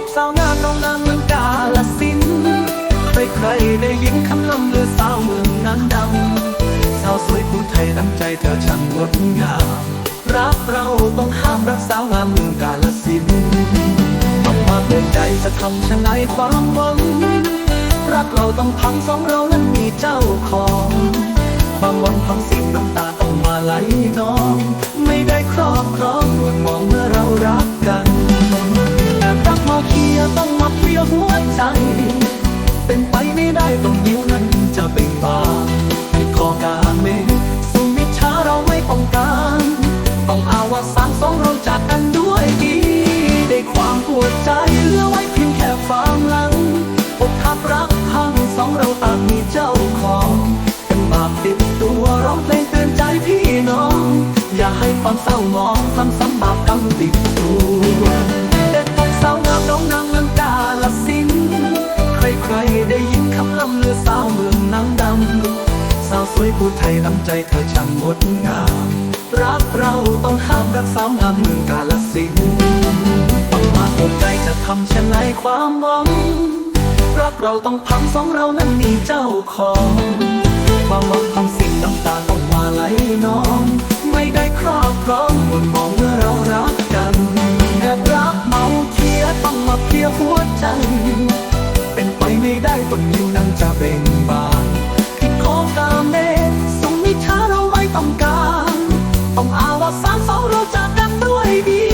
บสาวงามน้องนางเมืองกาลสินไม่ใครได้ยินคำล่ำลือสาวเมืองนั้นดำสาวสวยผู้ไทยน้ำใจเธอช่างงดงามรักเราต้องห้ามรักสาวงามเมืองกาลสินต้องมาเดินใจจะทำชะไงความหวังรักเราต้องพังสองเรานั้นมีเจ้าของความหวังความสิ่งน้ำตา ต้องมาเพียหัวใจ เป็นไปไม่ได้ต้องยิ้วนั้นจะเป็นบาปผิดข้อกาเมสุมิชาเราไม่ต้องการต้องอาวสานสองเราจากกันด้วยดีได้ความปวดใจเหลือไว้เพียงแค่ความหลังอกทับรักพังสองเราต่างมีเจ้าของเป็นบาปติดตัวร้องเพลงเตือนใจพี่น้อง อย่าให้ความเศร้ามองทำซ้ำบาปกรรมติดตัว ได้ยินคำล่ำลือสาวเมืองน้ำดำ สาวสวยผู้ไทยน้ำใจเธอช่างงดงาม รักเราต้องห้ามรักสาวงามเมืองกาลสินต้องมาปวดใจจะทำเช่นไรความหวัง รักเราต้องพังสองเรานั้นมีเจ้าของความหวังความสิ่ง บ่งบานผิดขอกาเมสงมิชาเราไม่ต้องการต้องอาวสานสองเราจากกันด้วยดี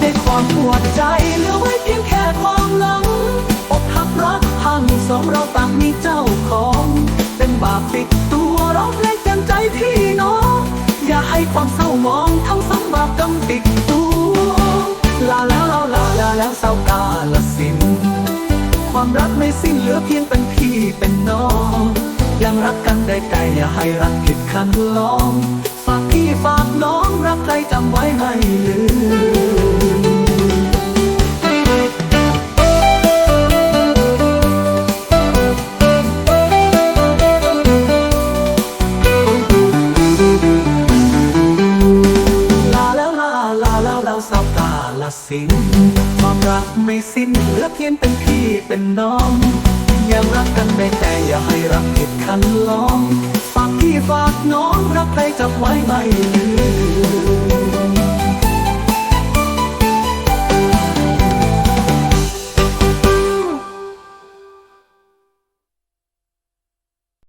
ในความปวดใจเหลือไว้เพียงแค่ความหลังอกหักรักพังสองเราต่างมีเจ้าของ เป็นบาปติดตัวร้องเพลงเตือนใจพี่น้องอย่าให้ความเศร้ามองทั้งสำบาปกำติดตัวลาแล้วลาลาแล้วเศร้ากาลส ความรักไม่สิ้นเหลือเพียงเป็นพี่เป็นน้อง ยังรักกันได้แต่อย่าให้รักผิดคันลอง ฝากพี่ฝากน้องรักใครจำไว้ให้ สินความรักไม่สิ้นเหลือเพียงเป็นพี่เป็นน้อง ยังรักกันได้แต่อย่าให้รักผิดคันลอง ฝากพี่ฝากน้องรักใครจำไว้ไม่ลืม